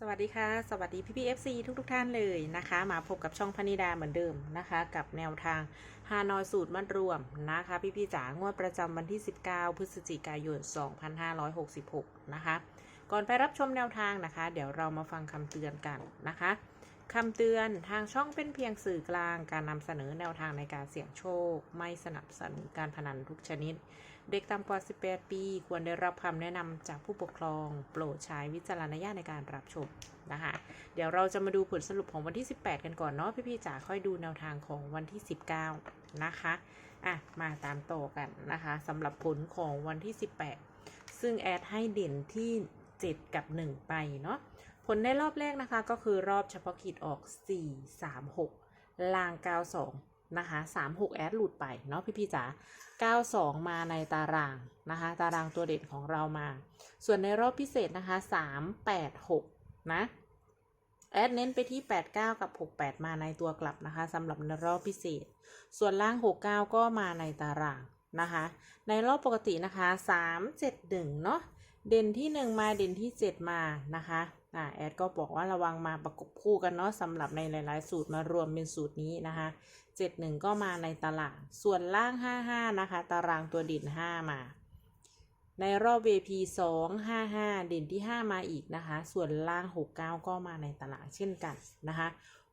สวัสดีค่ะสวัสดีพี่พีเอฟซีทุกทุกท่านเลยนะคะ มาพบกับช่องพนิดาเหมือนเดิมนะคะ กับแนวทางฮานอยสูตรมัดรวมนะคะ พี่พี่จ๋างวดประจำวันที่ 19 พฤศจิกายน 2566 นะคะ ก่อนไปรับชมแนวทางนะคะ เดี๋ยวเรามาฟังคำเตือนกันนะคะ คำเตือนทางช่องเป็นเพียงสื่อกลางการนำเสนอแนวทางในการเสี่ยงโชค ไม่สนับสนุนการพนันทุกชนิด เด็กต่ำกว่า 18 ปี ควรได้รับคำแนะนำจากผู้ปกครอง โปรดใช้วิจารณญาณในการรับชมนะคะเดี๋ยวเราจะมาดูผลสรุปของวันที่ 18 กันก่อนเนาะพี่ๆจ๋าค่อยดูแนวทางของวันที่ 19 นะคะอะมาตามต่อกันนะคะสำหรับผลของวันที่ 18 ซึ่งแอดให้เด่นที่ 7 กับ 1 ไปเนาะ ผลในรอบแรกนะคะก็คือรอบเฉพาะกิจออก 4 3 6 ลาง 92 นะคะ 36 แอดหลุดไปเนาะพี่ๆจ๋า92 มาในตารางนะคะ ตารางตัวเด่นของเรามา ส่วนในรอบพิเศษนะคะ 386 นะแอดเน้นไปที่ 89 กับ 68 มาในตัวกลับนะคะสำหรับในรอบพิเศษ ส่วนล่าง 69 ก็มาในตารางนะคะ ในรอบปกตินะคะ 371 เนาะเด่นที่ 1 มาเด่นที่ 7 มานะคะ่าแอดก็บอกว่าระวังมาประกบคู่กันเนาะสำหรับในหลาย ๆ สูตรมารวมเป็นสูตรนี้นะคะ71 ก็มาในตาราง ส่วนล่าง 55 นะคะ ตารางตัวเด่น5 มา ในรอบ VP 2 55 เด่นที่ 5 มาอีกนะคะ ส่วนล่าง 69 ก็มาในตารางเช่นกันนะคะ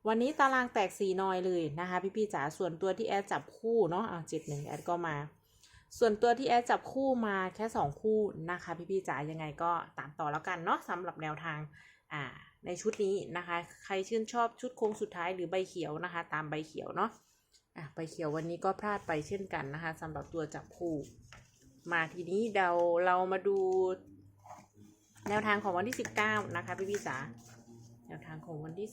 วันนี้ตารางแตก4นอยเลยนะคะ พี่ๆจ๋าส่วนตัวที่แอดจับคู่เนาะเอะ71แอดก็มา ส่วนตัวที่แอดจับคู่มาแค่ 2 คู่นะคะ พี่ๆจ๋ายังไงก็ตามต่อแล้วกันเนาะสำหรับแนวทาง อ่าในชุดนี้นะคะ ใครชื่นชอบชุดโค้งสุดท้ายหรือใบเขียวนะคะ ตามใบเขียวเนาะอะใบเขียววันนี้ก็พลาดไปเช่นกันนะคะสำหรับตัวจับคู่มาทีนี้เดาเรามาดู แนวทางของวันที่ 19 นะคะพี่พี่จ๋าแนวทางของวันที่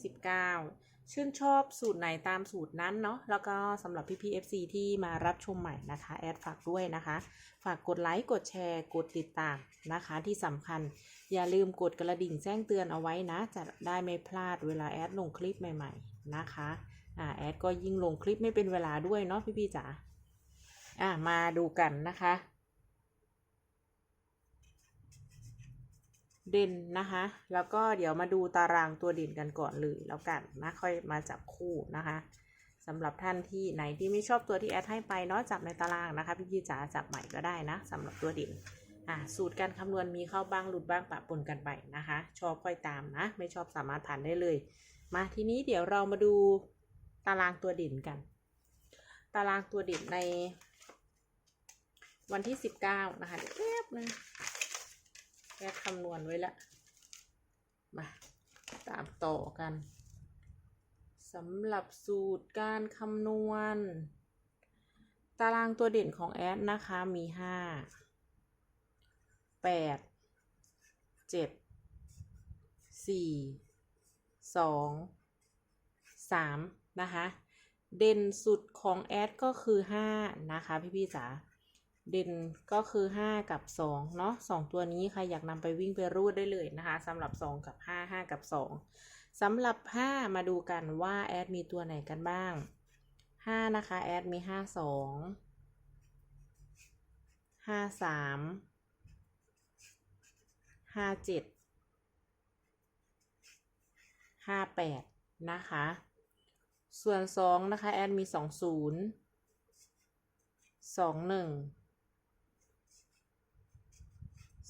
19 ชื่นชอบสูตรไหนตามสูตรนั้นเนาะแล้วก็สำหรับพี่พี่ๆ FC ที่มารับชมใหม่นะคะ แอดฝากด้วยนะคะ ฝากกดไลค์กดแชร์ กดติดตามนะคะ ที่สำคัญอย่าลืมกดกระดิ่งแจ้งเตือนเอาไว้นะ จะได้ไม่พลาดเวลาแอดลงคลิปใหม่ ๆนะคะอ่าแอดก็ยิ่งลงคลิปไม่เป็นเวลาด้วยเนาะพี่ๆจ๋าอ่ามาดูกันนะคะ เด่นนะคะ แล้วก็เดี๋ยวมาดูตารางตัวเด่นกันก่อนเลยแล้วกันนะค่อยมาจับคู่นะคะสำหรับท่านที่ไหนที่ไม่ชอบตัวที่แอดให้ไปเนาะจับในตารางนะคะพี่ๆจ๋าจับใหม่ก็ได้นะสำหรับตัวเด่นอ่าสูตรการคำนวณมีเข้าบ้างหลุดบ้างปะปนกันไปนะคะ ชอบค่อยตามนะ ไม่ชอบสามารถผ่านได้เลย มาทีนี้เดี๋ยวเรามาดูตารางตัวเด่นกัน ตารางตัวเด่นในวันที่สิบเก้านะคะเดี๋ยวแป๊บนึง แค่คำนวณไว้ละมาตามต่อกันสำหรับสูตรการคำนวณ ตารางตัวเด่นของแอดนะคะมีห้าแปดเจ็ดสี่สองสามนะคะ เด่นสุดของแอดก็คือห้านะคะพี่พี่ๆจ๋า เด่นก็คือ 5 กับ 2 เนาะ2ตัวนี้ใครอยากนำไปวิ่งไปรูดได้เลยนะคะสำหรับ 2 กับ 5 5 กับ 2สำหรับ 5 มาดูกันว่าแอดมีตัวไหนกันบ้าง 5 นะคะ แอดมี 5 2 5 3 5 7 5 8 นะคะ ส่วน 2 นะคะ แอดมี 2 0 2 1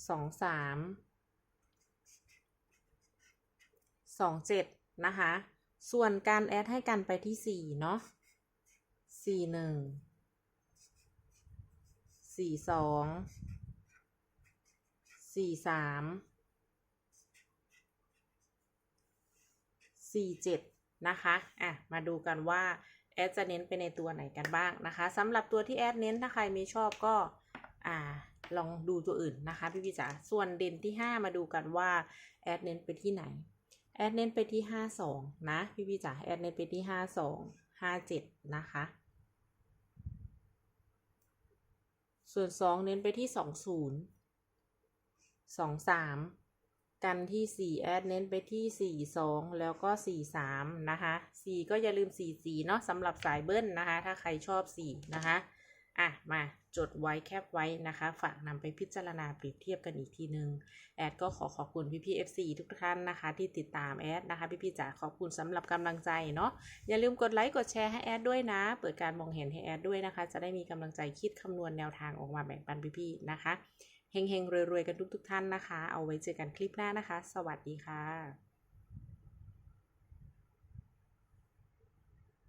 สองสามสองเจ็ดนะคะ ส่วนการแอดให้กันไปที่สี่เนาะสี่หนึ่งสี่สองสี่สามสี่เจ็ดนะคะ อะ มาดูกันว่าแอดจะเน้นไปในตัวไหนกันบ้างนะคะสำหรับตัวที่แอดเน้นถ้าใครไม่ชอบก็ อ่า ลองดูตัวอื่นนะคะพี่พี่จ๋าส่วนเด่นที่ 5 มาดูกันว่าแอดเน้นไปที่ไหนแอดเน้นไปที่ 52 นะพี่พี่จ๋าแอดเน้นไปที่ 52 57 นะคะ ส่วน 2 เน้นไปที่ 20 23 กันที่ 4 แอดเน้นไปที่ 42 แล้วก็ 43 นะคะ 4 ก็อย่าลืม 44 เนาะสำหรับสายเบิ้ลนะคะ ถ้าใครชอบ 4 นะคะ อะมาจดไว้แคปไว้นะคะ ฝากนำไปพิจารณาเปรียบเทียบกันอีกทีนึง แอดก็ขอขอบคุณพี่ๆ FC ทุกท่านนะคะ ที่ติดตามแอดนะคะ พี่ๆจ๋าขอบคุณสำหรับกำลังใจเนาะอย่าลืมกดไลค์กดแชร์ให้แอดด้วยนะ เปิดการมองเห็นให้แอดด้วยนะคะ จะได้มีกำลังใจคิดคำนวณแนวทางออกมาแบ่งปันพี่ๆนะคะเฮงๆรวยๆกันทุกๆท่านนะคะ เอาไว้เจอกันคลิปหน้านะคะ สวัสดีค่ะ